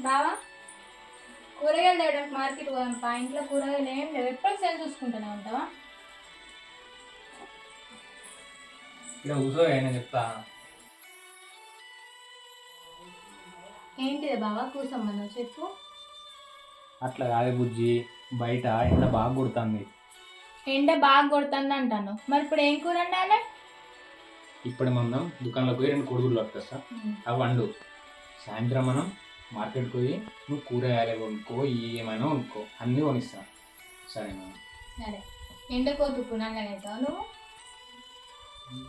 బావా? కూరగాయలు తేవడానికి మార్కెట్ పోదాం పా ఇంట్లో కూరగాయలు ఏం లేవు. ఎప్పుడు సెల్ చూసుకుంటూనే ఉంటావా? కూర్చో చెప్తా. ఏంటిది బావా? కూసమ్మను చెప్పు. అట్లా కాదు బుజ్జి. బయట ఎండ బాగా కొడుతుంది. ఎండ బాగా కొడుతుంది అంటాను. మరి ఇప్పుడు ఏం కూర వండాలి? ఇప్పుడు మనం దుకాణంలోకి పోయి రెండు కొడుకులు పట్టుకొస్తా అవి వండు. సాయంత్రం మనం మార్కెట్కి పోయి నువ్వు కూరగాయలు కొనుక్కో ఏమైనా కొనుక్కో అన్నీ కొనిస్తా. సరేనా? సరే. ఎండకోతు పునాలనేతావు నువ్వు?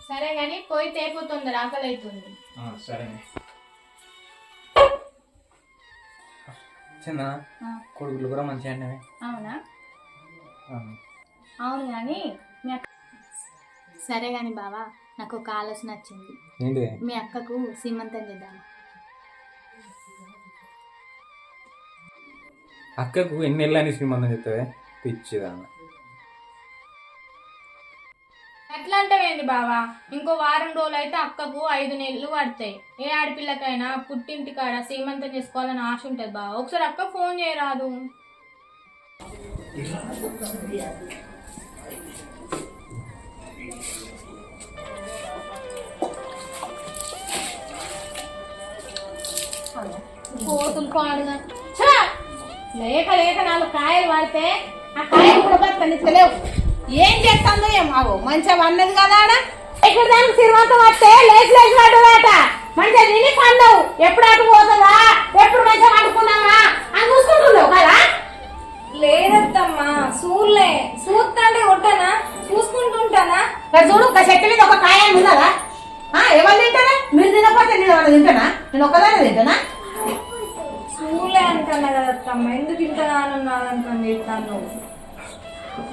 సరే కానీ పోయి తేపోతుంది ఆకలి అవుతుంది ఆ, సరేనే. చిన్న. కొడుకులు కూడా మంచిగా అండి అవునా? అవును కానీ సరే కానీ బావా నాకు ఒక ఆలోచన వచ్చింది. మీ అక్కకు సీమంతం చేద్దాం అక్కకు ఎన్ని నెలలు అని శ్రీమంతం చెప్తావే పిచ్చిదాన్న ఎట్లా అంటావేంటి బావా? ఇంకో వారం రోజులు అయితే అక్కకు ఐదు నెలలు పడతాయి. ఏ ఆడపిల్లకైనా పుట్టింటి కాడ సీమంతం చేసుకోవాలని ఆశ ఉంటుంది బావా. ఒకసారి అక్క ఫోన్ చేయరాదు. కోతులు పాడుగా. లేక లేక నాలుగు కాయలు పడితే ఆ కాయలు కూడా బతకనిస్తలేవు ఏం చేస్తుందో ఏమో. మంచిగా అన్నది కదా ఆడ. ఇక్కడ దానికి సిరిమంతం వస్తే లేచి లేచి పడ్డదాట. మంచిగా తిని పండవు. ఎప్పుడు అటు పోతుందా? ఎప్పుడు మంచిగా పడుకున్నావా? అని చూసుకుంటున్నావు కదా? లేదత్తమ్మా సూర్లే చూస్తాంటే కొట్టానా? చూసుకుంటుంటానా? చూడు ఒక చెట్టు మీద ఒక కాయ ఉన్నదా ఆ, ఎవరు తింటారా? మీరు తినకపోతే నేను ఎవరు తింటానా? నేను ఒక్కదానే తింటానా? అంటున్నా కదా అత్తమ్మ. ఎందుకు ఇంత నానంటాను చెప్తాను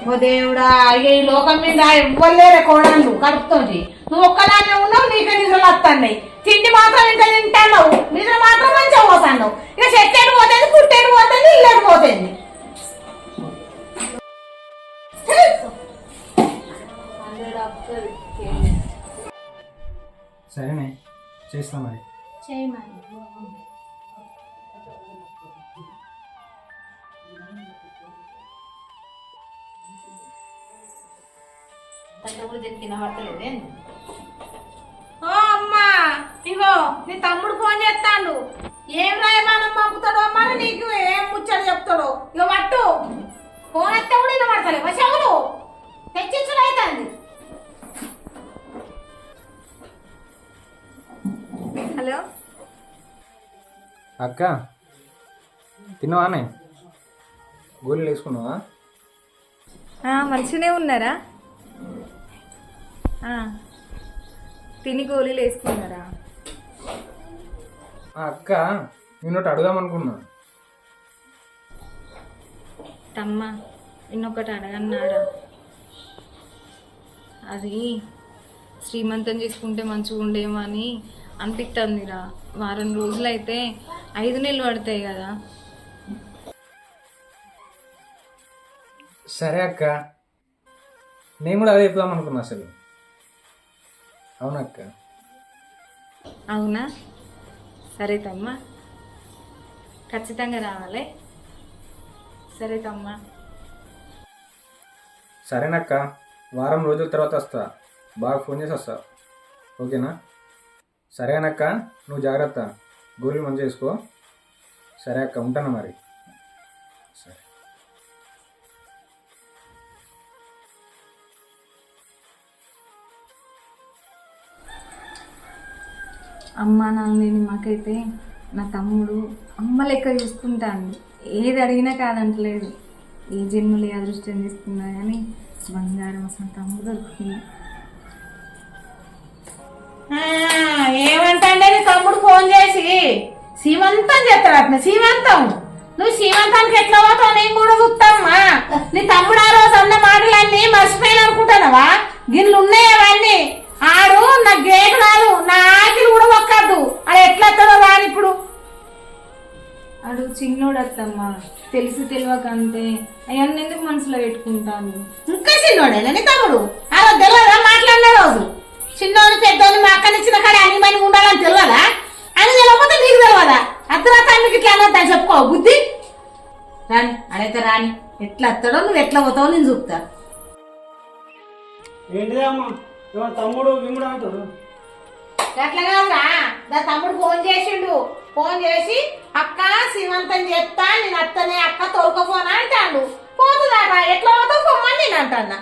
ఓ దేవుడా అయ్యే ఈ లోకం మీద ఇవ్వలేరే కోడళ్ళు కడుపుతోంది నువ్వు ఒక్కదానే ఉన్నావు నీకే నిధులు వస్తున్నాయి. తిండి మాత్రం ఇంత తింటావు ఓ అమ్మా ఇగో నీ తమ్ముడు ఫోన్ చేస్తాడు. ఏం రాయమానం పంపుతాడో మరి నీకు ఏం ముచ్చట చెప్తాడో? ఇక పట్టు. ఫోన్ ఎత్తే కూడా ఇన్న పడతలేవు చెవులు. తెచ్చిచ్చుడు అవుతుంది హలో? అక్క తిన్నావానే గోళీలు వేసుకున్నావా? మంచిగానే ఉన్నారా? తిని గోళీలు వేసుకున్నారా? అక్క నిన్నొకటి అడుగుదాం అనుకున్నా. తమ్మ ఇన్నొకటి అడగన్నారా? అది శ్రీమంతం చేసుకుంటే మంచిగా ఉండేమో అని అనిపిస్తుందిరా వారం రోజులు అయితే ఐదు నెలలు పడతాయి కదా. సరే అక్క నేను కూడా అదే చెప్దాం అనుకున్నా అసలు. అవునక్క. అవునా? సరే తమ్మ. ఖచ్చితంగా రావాలి. సరే తమ్మ. సరేనక్క. వారం రోజుల తర్వాత వస్తా. బాగా ఫోన్ చేసి వస్తా. ఓకేనా? సరేనక్క నువ్వు జాగ్రత్త. గోళీలు మంచిగా వేసుకో. సరే అక్క ఉంటాను మరి. అమ్మ నాన్న మాకైతే నా తమ్ముడు అమ్మ లెక్క చూసుకుంటాను ఏది అడిగినా కాదంటలేదు. ఏ జన్మలు ఏ అదృష్టం తీసుకున్నా కానీ బంగారం అసలు తమ్ముడు దొరుకుతుంది. ఏమంటే నీ తమ్ముడు ఫోన్ చేసి? సీమంతం చేస్తాడు అట్లా సీమంతం. నువ్వు సీమంతానికి ఎట్లా పోతావు? నేను కూడా చూస్తామ్మా నీ తమ్ముడు ఆ రోజు అన్న మాటలన్నీ మర్చిపోయిన అనుకుంటానవా గిన్నెలు ఉన్నాయి అవన్నీ ఆడు నా గేటు రాదు నా ఆకిలు కూడా ఒక్కద్దు అది ఎట్లా వస్తాడో రాని ఇప్పుడు. అడు చిన్నోడు అత్తమ్మ తెలిసి తెలియక అంతే అవన్నీ ఎందుకు మనసులో పెట్టుకుంటాను? ఇంకా చిన్నోడేనా తమ్ముడు. ఆ రోజు తెలియదా మాట్లాడిన రోజు? చిన్నోడు పెద్దోని మా అక్కనిచ్చిన కాడ అన్ని మంది ఉండాలని తెలియదా అని తెలియకపోతే నీకు తెలియదా అర్ధరాత్రి ఆయనకి ఇట్లా అనొద్దా చెప్పుకో బుద్ధి? రాని అడైతే రాని. ఎట్లా వస్తాడో నువ్వు ఎట్లా పోతావో నేను చూపుతా. ఏంటిదే అమ్మా? ఏమో తమ్ముడు విమ్ముడు అంటారు? అట్లా కాదురా? నా తమ్ముడు ఫోన్ చేసిండు. ఫోన్ చేసి అక్క శ్రీమంతం చెప్తా నేను అత్తనే అక్క తోలుకపోనా? అంటాడు. పోతుందాట? ఎట్లా పోతావు? పొమ్మని నేను అంటాన్నా.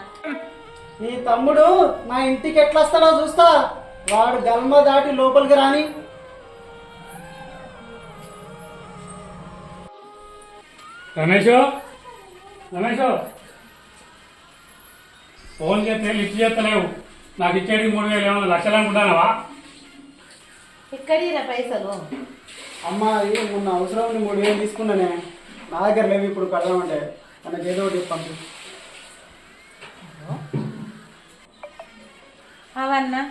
ఈ తమ్ముడు నా ఇంటికి ఎట్లా వస్తాడో చూస్తా. వాడు గల్మ దాటి లోపలికి రాని. రమేష్? రమేష్? ఫోన్ చేస్తే లిఫ్ట్ చేస్తలేవు. నాకు ఇచ్చేది మూడు వేలు ఏమన్నా లక్షలు అనుకుంటానవా ఇక్కడి పైసలు? అమ్మ ఇది మొన్న అవసరం ఉండి మూడు వేలు తీసుకున్నానే. నా దగ్గర లేవు ఇప్పుడు కడదామంటే మనకి ఏదో ఒకటి పంపి అవన్నా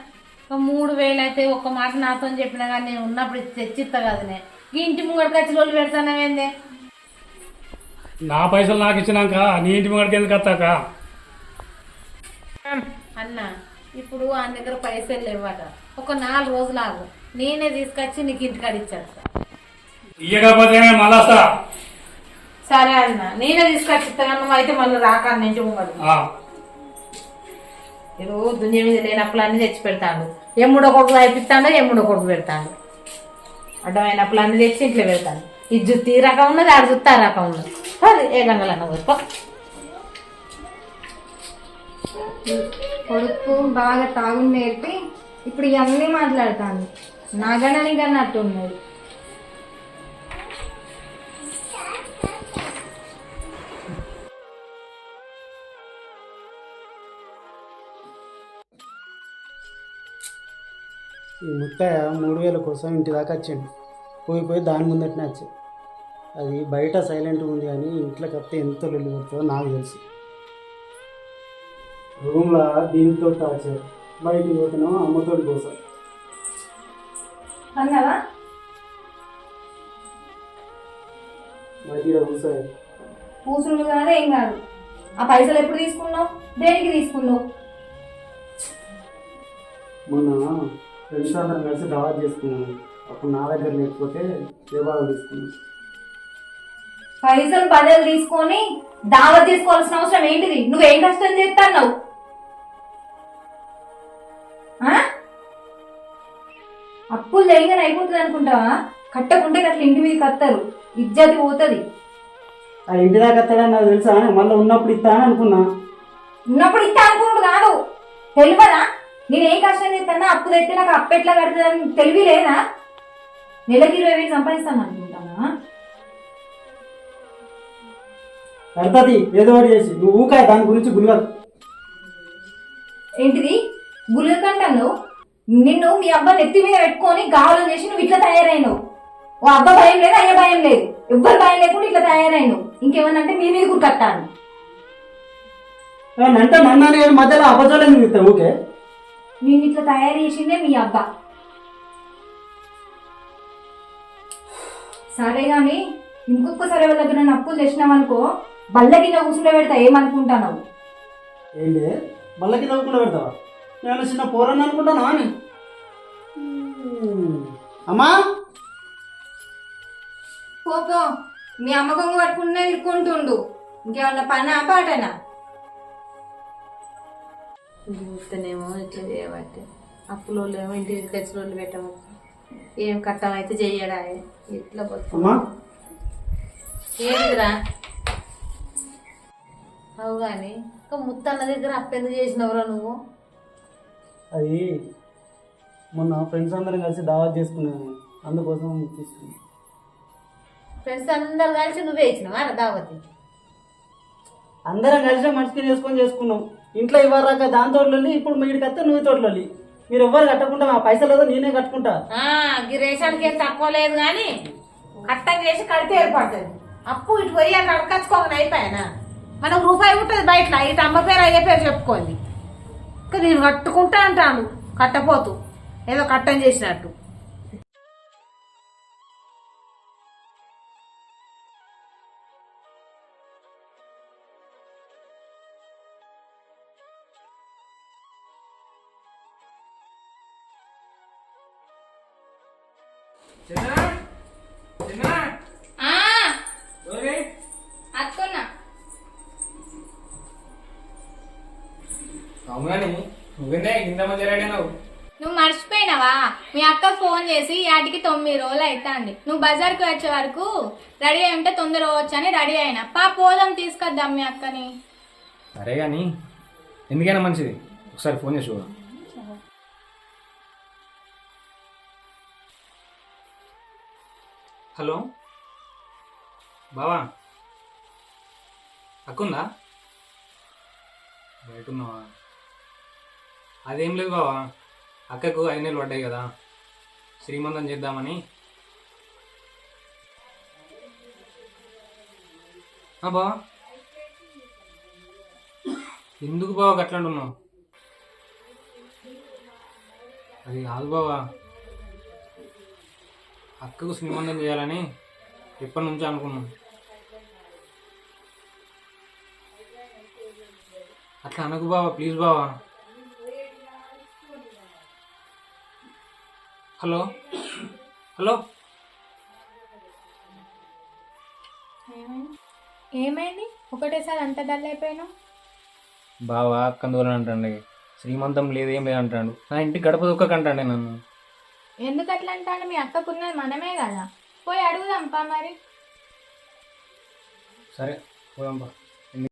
ఒక మూడు వేలు అయితే ఒక్క మాట నాతో చెప్పినా కానీ నేను ఉన్నప్పుడు తెచ్చిస్తా కదనే ఈ ఇంటి ముంగడికి వచ్చి రోజులు పెడతానవేందే? నా పైసలు నాకు ఇచ్చినాక నీ ఇంటి ముంగడికి ఎందుకు వస్తాక అన్న ఇప్పుడు ఆ దగ్గర పైసలు లేవట. ఒక నాలుగు రోజులు ఆగు. నేనే తీసుకొచ్చి నీకు ఇంటికాడ ఇయ్యకపోతే మళ్ళా వస్తా? సరే అన్న నేనే తీసుకొచ్చి ఇస్తాను. నువ్వు అయితే మళ్ళీ రాక నుంచి ఆ, మీరు దునియా మీద లేనప్పుడు అన్ని తెచ్చి పెడతాడు. ఎమ్ముడో కొడుకు అయిపిస్తాడు ఎమ్ముడో కొడుకు పెడతాడు. అడ్డమైనప్పుడు అన్ని తెచ్చి ఇంట్లో పెడతాను ఇది జుత్తి రకం ఉన్నది ఆడు జుత్తి రకం ఉన్నది. ఏ గంగలన్న ఊరుకో. కొడుకు బాగా తాగు నేర్పి ఇప్పుడు ఇవన్నీ మాట్లాడతాను. నాగనని కన్నట్టు ఉన్నాడు ఈ ముత్తయ్య మూడు వేల కోసం ఇంటి దాకా వచ్చాడు. పోయి పోయి దాని ముందటనే వచ్చి. అది బయట సైలెంట్గా ఉంది కానీ ఇంట్లోకి వస్తే ఎంత లొల్లి నాకు తెలుసు. రూమ్లో దీంతో టార్చర్ బయటికి పోతున్నాం అమ్మతోటి కోసం అన్నవా? బయట కూర్చోయి కూసుండు కాదు ఏం కాదు. ఆ పైసలు ఎప్పుడు తీసుకున్నావు? దేనికి తీసుకున్నావు? మొన్న ఫ్రెండ్స్ అందరం కలిసి దావా చేసుకున్నాను. అప్పుడు నా దగ్గర లేకపోతే సేవాలు తీసుకున్నాను పైసలు బదులు తీసుకొని దావత్ తీసుకోవాల్సిన అవసరం ఏంటిది? నువ్వేం కష్టం చేస్తావు అప్పులు జరిగిన అయిపోతుంది అనుకుంటావా? కట్టకుంటే అట్లా ఇంటి మీద కత్తారు. ఇజ్జతి పోతుంది. ఆ ఇంటి దాకా వస్తాడని నాకు తెలుసా మళ్ళీ ఉన్నప్పుడు ఇస్తా అని అనుకున్నా. ఉన్నప్పుడు ఇస్తే అనుకున్నాడు కాదు. తెలియదా? నేను ఏం కష్టం చేస్తానా? అప్పు తెస్తే నాకు అప్పు ఎట్లా కడుతుందని తెలివి లేదా? నెలకి ఇరవై వేలు సంపాదిస్తాను అనుకుంటానా? కడతది ఏదో ఒకటి చేసి. నువ్వు ఊకాయ దాని గురించి గురిగా ఏంటిది? గుళ్ళకంటాను నిన్ను మీ అబ్బా నెత్తి మీద పెట్టుకొని గాలం చేసి నువ్వు ఇట్లా తయారైనవు. ఓ అబ్బ భయం లేదు అయ్య భయం లేదు. ఎవ్వరు భయం లేకుండా ఇట్లా తయారైనవు. ఇంకేమన్నంటే మీ మీద గుర్తట్టాను అంటే నన్ను కానీ మధ్యలో అబద్ధాలు ఎందుకు ఇస్తావు ఊకే నేను ఇట్లా తయారు చేసిందే మీ అబ్బా. సరే కానీ ఇంకొకసారి ఎవరి దగ్గర నన్ను అప్పులు తెచ్చినావనుకో బల్ల కింద కూర్చుంటే పెడతా ఏమనుకుంటావు ఏంటి? మళ్ళీ కింద కూడా పెడతావా? నేను చిన్న పోరని అనుకుంటానా అని? అమ్మా? పోపో మీ అమ్మ కొంగు పట్టుకుంటే ఇరుక్కుంటుండు. ఇంకేమన్నా పని పాటనా? చూస్తేనేమో ఇట్లా చేయబట్టి. అప్పులో ఏమో ఇంటి తెచ్చిన వాళ్ళు పెట్టవచ్చు ఏం కట్టం అయితే చెయ్యడా ఇట్లా అమ్మా? ఏంటిరా అవు కానీ ఇంకా ముత్తన్న దగ్గర అప్పెందుకు చేసినవరా నువ్వు? అది మొన్న ఫ్రెండ్స్ అందరం కలిసి దావత్ చేసుకున్నాను అందుకోసం తీసుకున్నాను ఫ్రెండ్స్ అందరు కలిసి నువ్వే ఇచ్చినావా దావతి అందరం కలిసి మనిషికి చేసుకొని చేసుకున్నాం. ఇంట్లో ఇవ్వరాక దాని తోటలొల్లి ఇప్పుడు మీడికి వస్తే నువ్వు తోటలొల్లి మీరు ఎవ్వరు కట్టకుండా ఆ పైసలు ఏదో నేనే కట్టుకుంటా. ఆ, గిరేషానికి ఏం తక్కువ లేదు కానీ కట్టం చేసి కడితే ఏర్పడుతుంది. అప్పు ఇటు పోయి అక్కడ అడకచ్చుకోమని అయిపోయానా? మనకు రూపాయి ఉంటుంది బయట. ఇటు అమ్మ పేరు అయ్యే పేరు చెప్పుకోండి. నేను కట్టుకుంటా అంటాను. కట్టపోతూ. ఏదో కట్టం చేసినట్టు. చిన్న అవునని నువ్వేందే ఇంత మంచి రెడీనావు నువ్వు మర్చిపోయినావా? మీ అక్క ఫోన్ చేసి యాటికి తొమ్మిది రోజులు అవుతుంది నువ్వు బజార్కి వచ్చే వరకు రెడీ అయి ఉంటే తొందర పోవచ్చు అని రెడీ అయినా. పా పోదాం తీసుకొద్దాం మీ అక్కని. సరే కానీ ఎందుకైనా మంచిది. ఒకసారి ఫోన్ చేసి చూడు. హలో? బావా? అక్కుందా? బయట ఉన్నావా? అదేం లేదు బావా. అక్కకు ఐదు నెలలు పడ్డాయి కదా. శ్రీమంతం చేద్దామని. ఆ బావా. ఎందుకు బావా అట్లాంటున్నావు అది కాదు బావా. అక్కకు శ్రీమంతం చేయాలని ఎప్పటి నుంచో అనుకున్నాం. అట్లా అనకు బావా ప్లీజ్ బావా. హలో? హలో? ఏమైంది? ఒకటేసారి అంత డల్ అయిపోయినావు బావా అక్కందువలని అంటండి. శ్రీమంతం లేదు ఏం లేదు అంటాడు నా ఇంటికి గడప దుక్కకంటాండి నన్ను. ఎందుకు అట్లా అంటాను మీ అక్కకున్నది మనమే కదా. పోయి అడుగుదాంపా మరి. సరే పోదాం బా